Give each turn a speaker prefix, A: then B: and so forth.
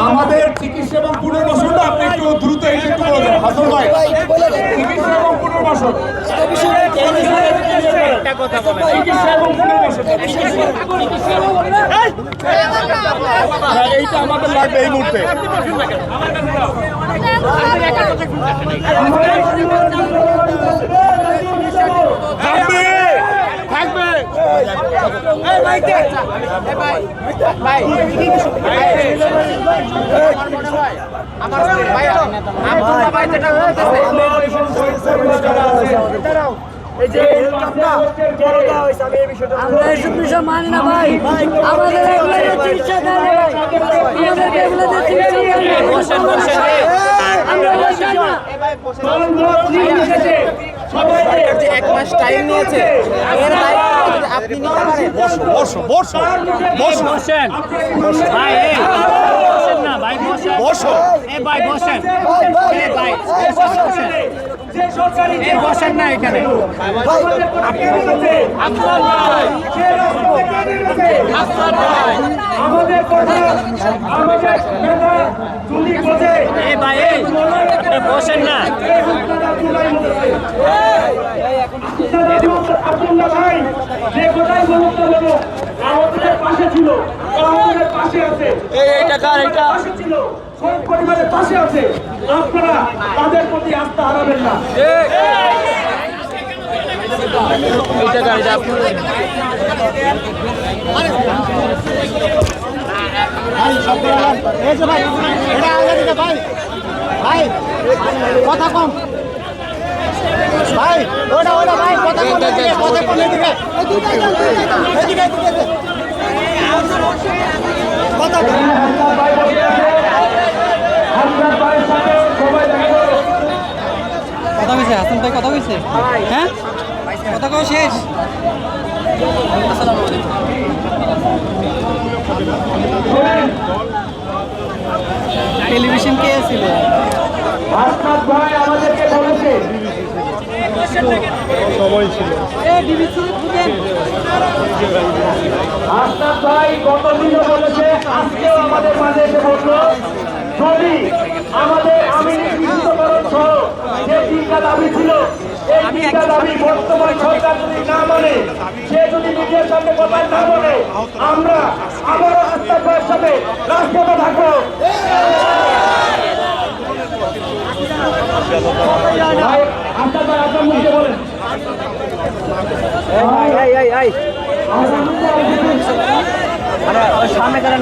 A: আমাদের চিকিৎসা এবং পুনর্বাসনটা আপনি একটু দ্রুত এটা একটু বলে দেন। হাসান ভাই চিকিৎসা এবং পুনর্বাসন। চিকিৎসা এবং পুনর্বাসন হ্যাঁ, এইটা আমাদের লাগবে এই মুহূর্তে। থাকবে। থাকবে।
B: আমরা এসব বিষয় মানি না ভাই আমাদের চিকিৎসা আমরা বলছি না
C: এক মাস টাইম নিয়েছে এর যদি আপনি নিতে পারেন।
A: বসো বসো বসো
D: বসেন। ভাই এই বসেন না ভাই বসেন।
A: বসো।
D: এই ভাই বসেন। এই ভাই বসেন। এই বসেন না এখানে। এই ভাই এই আপনি বসেন না
E: আব্দুল্লাহ ভাই যে কোথায় আমাদের পাশে ছিল আমাদের পাশে আছে।
A: এইটা কার এইটা?
E: পাশে ছিল সব পরিবারের পাশে আছে। আপনারা তাদের প্রতি আস্থা হারাবেন না।
C: কথা কম ভাই ওটা ওটা ভাই। কথা কম। কথা কইছে হাসান ভাই কথা কইছে? হ্যাঁ? কথা কও শেষ? টেলিভিশন কে ছিল?
E: ভাই আমাদেরকে বলেছে হাসনাত ভাই গত দিনও বলেছে আজকেও আমাদের মাঝে এসে বলল যদি আমাদের আমি নির্দিষ্টকরণ সহ যে তিনটা দাবি ছিল এই তিনটা দাবি বর্তমান সরকার যদি না মানে সে যদি নিজের সামনে কথা না বলে আমরা আবারও হাসনাত ভাইয়ের সাথে রাজপথে থাকব ভাই হাসনাত ভাই আপনার মুখে বলেন
C: সামনে করেন